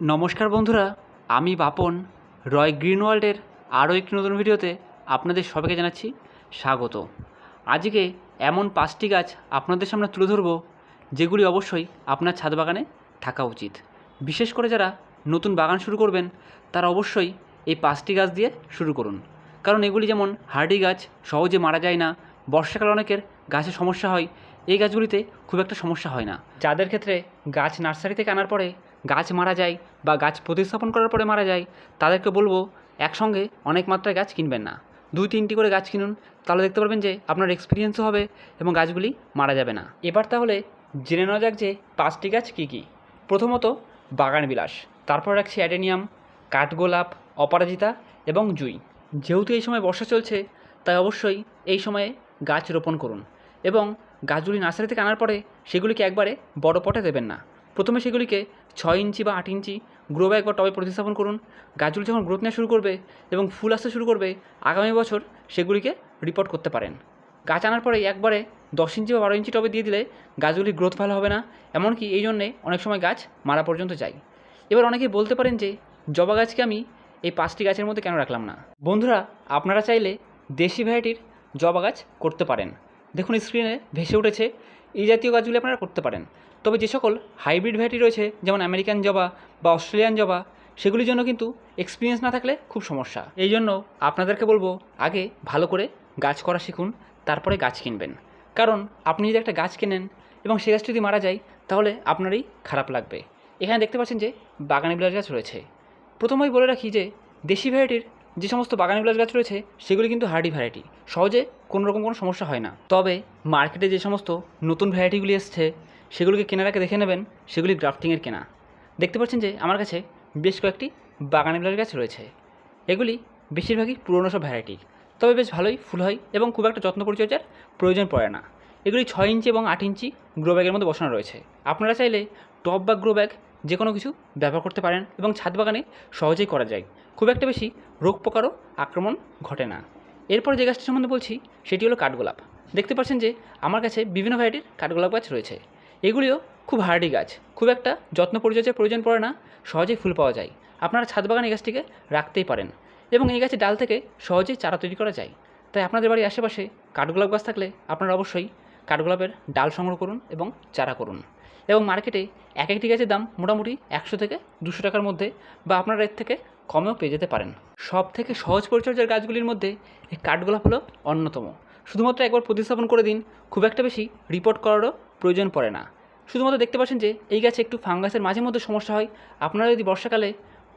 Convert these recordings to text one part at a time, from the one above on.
নমস্কার বন্ধুরা, আমি বাপন। রয় গ্রিন ওয়ার্ল্ডের আরও একটি নতুন ভিডিওতে আপনাদের সবাইকে জানাচ্ছি স্বাগত। আজকে এমন পাঁচটি গাছ আপনাদের সামনে তুলে ধরবো, যেগুলি অবশ্যই আপনার ছাদ বাগানে থাকা উচিত। বিশেষ করে যারা নতুন বাগান শুরু করবেন, তারা অবশ্যই এই পাঁচটি গাছ দিয়ে শুরু করুন। কারণ এগুলি যেমন হার্ডি গাছ, সহজে মারা যায় না, বর্ষাকালে অনেকের গাছে সমস্যা হয়, এই গাছগুলিতে খুব একটা সমস্যা হয় না। যাদের ক্ষেত্রে গাছ নার্সারি থেকে আনার পরে গাছ মারা যায় বা গাছ প্রতিস্থাপন করার পরে মারা যায়, তাদেরকে বলব একসঙ্গে অনেক মাত্রায় গাছ কিনবেন না। দুই, তিনটি করে গাছ কিনুন, তাহলে দেখতে পারবেন যে আপনার এক্সপিরিয়েন্সও হবে এবং গাছগুলি মারা যাবে না। এবার তাহলে জেনে নেওয়া যাক যে পাঁচটি গাছ কী কী। প্রথমত বাগান বিলাস তারপর রাখছি অ্যাডেনিয়াম, কাঠগোলাপ, অপরাজিতা এবং জুই। যেহেতু এই সময় বর্ষা চলছে, তাই অবশ্যই এই সময়ে গাছ রোপণ করুন এবং গাছগুলি নার্সারি থেকে আনার পরে সেগুলিকে একবারে বড় পটে দেবেন না। প্রথমে সেগুলিকে ছয় ইঞ্চি বা আট ইঞ্চি গ্রো ব্যাগ বা টবে প্রতিস্থাপন করুন। গাছগুলি যখন গ্রোথ নেওয়া শুরু করবে এবং ফুল আসতে শুরু করবে, আগামী বছর সেগুলিকে রিপোর্ট করতে পারেন। গাছ আনার পরে একবারে দশ ইঞ্চি বা বারো ইঞ্চি টবে দিয়ে দিলে গাছগুলির গ্রোথ ভালো হবে না, এমনকি এই জন্যে অনেক সময় গাছ মারা পর্যন্ত যায়। এবার অনেকেই বলতে পারেন যে, জবা গাছকে আমি এই পাঁচটি গাছের মধ্যে কেন রাখলাম না? বন্ধুরা, আপনারা চাইলে দেশি ভ্যারাইটির জবা গাছ করতে পারেন। দেখুন স্ক্রিনে ভেসে উঠেছে এই জাতীয় গাছগুলি আপনারা করতে পারেন। তবে যে সকল হাইব্রিড ভ্যারাইটি রয়েছে, যেমন আমেরিকান জবা বা অস্ট্রেলিয়ান জবা, সেগুলির জন্য কিন্তু এক্সপিরিয়েন্স না থাকলে খুব সমস্যা। এই জন্য আপনাদেরকে বলব, আগে ভালো করে গাছ করা শিখুন, তারপরে গাছ কিনবেন। কারণ আপনি যদি একটা গাছ কেনেন এবং সে গাছটি যদি মারা যায়, তাহলে আপনারই খারাপ লাগবে। এখানে দেখতে পাচ্ছেন যে বাগানে বিলাস গাছ রয়েছে। প্রথমেই বলে রাখি যে দেশি ভ্যারাইটির যে সমস্ত বাগানে বিলাস গাছ রয়েছে, সেগুলি কিন্তু হার্ডি ভ্যারাইটি সহজে কোনো রকম কোনো সমস্যা হয় না। তবে মার্কেটে যে সমস্ত নতুন ভ্যারাইটিগুলি এসছে, সেগুলিকে কেনার আগে দেখে নেবেন, সেগুলি গ্রাফটিংয়ের কেনা। দেখতে পাচ্ছেন যে আমার কাছে বেশ কয়েকটি বাগানে বিলাস গাছ রয়েছে। এগুলি বেশিরভাগই পুরনো সব ভ্যারাইটি তবে বেশ ভালোই, ফুল হয় এবং খুব একটা যত্ন পরিচর্যার প্রয়োজন পড়ে না। এগুলি ছয় ইঞ্চি এবং আট ইঞ্চি গ্রো ব্যাগের মধ্যে বসানো রয়েছে। আপনারা চাইলে টপ বা গ্রো ব্যাগ যে কোনো কিছু ব্যবহার করতে পারেন এবং ছাদ বাগানে সহজেই করা যায়। খুব একটা বেশি রোগ পোকারও আক্রমণ ঘটে না। এরপর যে গাছটি সম্বন্ধে বলছি, সেটি হলো কাঠগোলাপ। দেখতে পাচ্ছেন যে, আমার কাছে বিভিন্ন ভ্যারাইটির কাঠগোলাপ গাছ রয়েছে। এগুলিও খুব হার্ডি গাছ। খুব একটা যত্ন পরিচর্যার প্রয়োজন পড়ে না, সহজেই ফুল পাওয়া যায়। আপনারা ছাদ বাগানে এই গাছটিকে রাখতেই পারেন এবং এই গাছের ডাল থেকে সহজেই চারা তৈরি করা যায়। তাই আপনাদের বাড়ির আশেপাশে কাঠগোলাপ গাছ থাকলে আপনারা অবশ্যই কাঠগোলাপের ডাল সংগ্রহ করুন এবং চারা করুন। এবং মার্কেটে এক একটি গাছের দাম মোটামুটি একশো থেকে দুশো টাকার মধ্যে বা আপনারা এর থেকে কমেও পেয়ে যেতে পারেন। সব থেকে সহজ পরিচর্যার গাছগুলির মধ্যে এই কাঠগোলাপ হলো অন্যতম। শুধুমাত্র একবার প্রতিস্থাপন করে দিন, খুব একটা বেশি রিপোর্ট করারও প্রয়োজন পড়ে না। শুধুমাত্র দেখতে পাচ্ছেন যে এই গাছে একটু ফাঙ্গাসের মাঝে মধ্যে সমস্যা হয়। আপনারা যদি বর্ষাকালে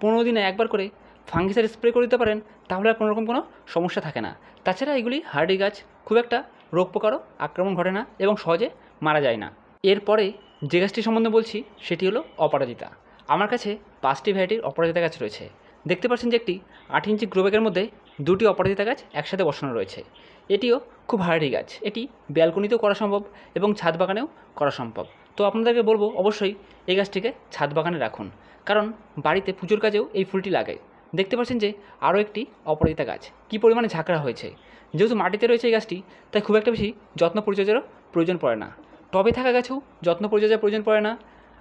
পনেরো দিনে একবার করে ফাঙ্গিসাইড স্প্রে করে দিতে পারেন, তাহলে আর কোনোরকম কোনো সমস্যা থাকে না। তাছাড়া এগুলি হার্ডি গাছ, খুব একটা রোগ পোকারও আক্রমণ ঘটে না এবং সহজে মারা যায় না। এরপরে যে গাছটি সম্বন্ধে বলছি, সেটি হলো অপরাজিতা। আমার কাছে পাঁচটি ভ্যারাইটির অপরাজিতা গাছ রয়েছে। দেখতে পাচ্ছেন যে একটি আট ইঞ্চি গ্রোব্যাগের মধ্যে দুটি অপরাজিতা গাছ একসাথে বসানো রয়েছে। এটিও খুব হার্ডি গাছ। এটি ব্যালকনিতেও করা সম্ভব এবং ছাদ বাগানেও করা সম্ভব। তো আপনাদেরকে বলব, অবশ্যই এই গাছটিকে ছাদ বাগানে রাখুন। কারণ বাড়িতে পুজোর কাজেও এই ফুলটি লাগে। দেখতে পাচ্ছেন যে আরও একটি অপরাজিতা গাছ। কী পরিমাণে ঝাঁকড়া হয়েছে। যেহেতু মাটিতে রয়েছে এই গাছটি, তাই খুব একটা বেশি যত্ন পরিচর্যারও প্রয়োজন পড়ে না। টবে থাকা গাছেও যত্ন পরিচর্যার প্রয়োজন পড়ে না।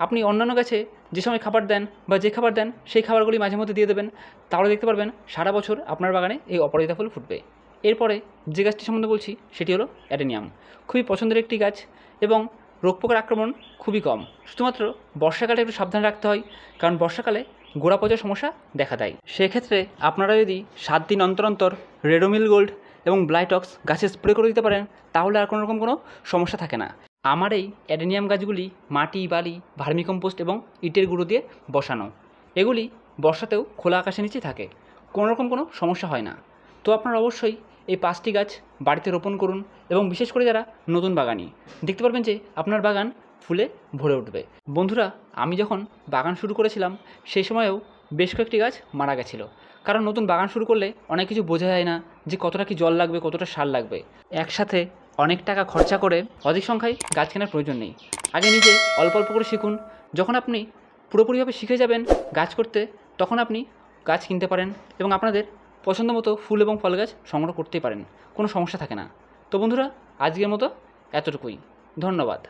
আপনি অন্যান্য গাছে যে সময় খাবার দেন বা যে খাবার দেন, সেই খাবারগুলি মাঝে মধ্যে দিয়ে দেবেন। তাহলে দেখতে পারবেন সারা বছর আপনার বাগানে এই অপরাজিতা ফুল ফুটবে। এরপরে যে গাছটি সম্বন্ধে বলছি, সেটি হলো অ্যাডেনিয়াম। খুবই পছন্দের একটি গাছ এবং রোগ পোকার আক্রমণ খুবই কম। শুধুমাত্র বর্ষাকালে একটু সাবধান রাখতে হয়, কারণ বর্ষাকালে গোড়া পচার সমস্যা দেখা দেয়। সেক্ষেত্রে আপনারা যদি সাত দিন অন্তর অন্তর রেডোমিল গোল্ড এবং ব্লাইটক্স গাছে স্প্রে করে দিতে পারেন, তাহলে আর কোনো রকম কোনো সমস্যা থাকে না। আমার এই অ্যাডেনিয়াম গাছগুলি মাটি, বালি, ভার্মিকম্পোস্ট এবং ইটের গুঁড়ো দিয়ে বসানো। এগুলি বর্ষাতেও খোলা আকাশের নিচে থাকে। কোনো রকম কোনো সমস্যা হয় না। তো আপনারা অবশ্যই এই পাঁচটি গাছ বাড়িতে রোপণ করুন এবং বিশেষ করে যারা নতুন বাগানি, দেখতে পারবেন যে আপনার বাগান ফুলে ভরে উঠবে। বন্ধুরা, আমি যখন বাগান শুরু করেছিলাম, সেই সময়েও বেশ কয়েকটি গাছ মারা গেছিল। কারণ নতুন বাগান শুরু করলে অনেক কিছু বোঝা যায় না যে কতটা কি জল লাগবে, কতটা সার লাগবে। একসাথে অনেক টাকা খরচা করে অধিক সংখ্যায় গাছ কেনার প্রয়োজন নেই। আগে নিজে অল্প অল্প করে শিখুন। যখন আপনি পুরোপুরিভাবে শিখে যাবেন গাছ করতে, তখন আপনি গাছ কিনতে পারেন এবং আপনাদের পছন্দ মতো ফুল এবং ফল গাছ সংগ্রহ করতেই পারেন। কোনো সমস্যা থাকে না। তো বন্ধুরা, আজকের মতো এতটুকুই। ধন্যবাদ।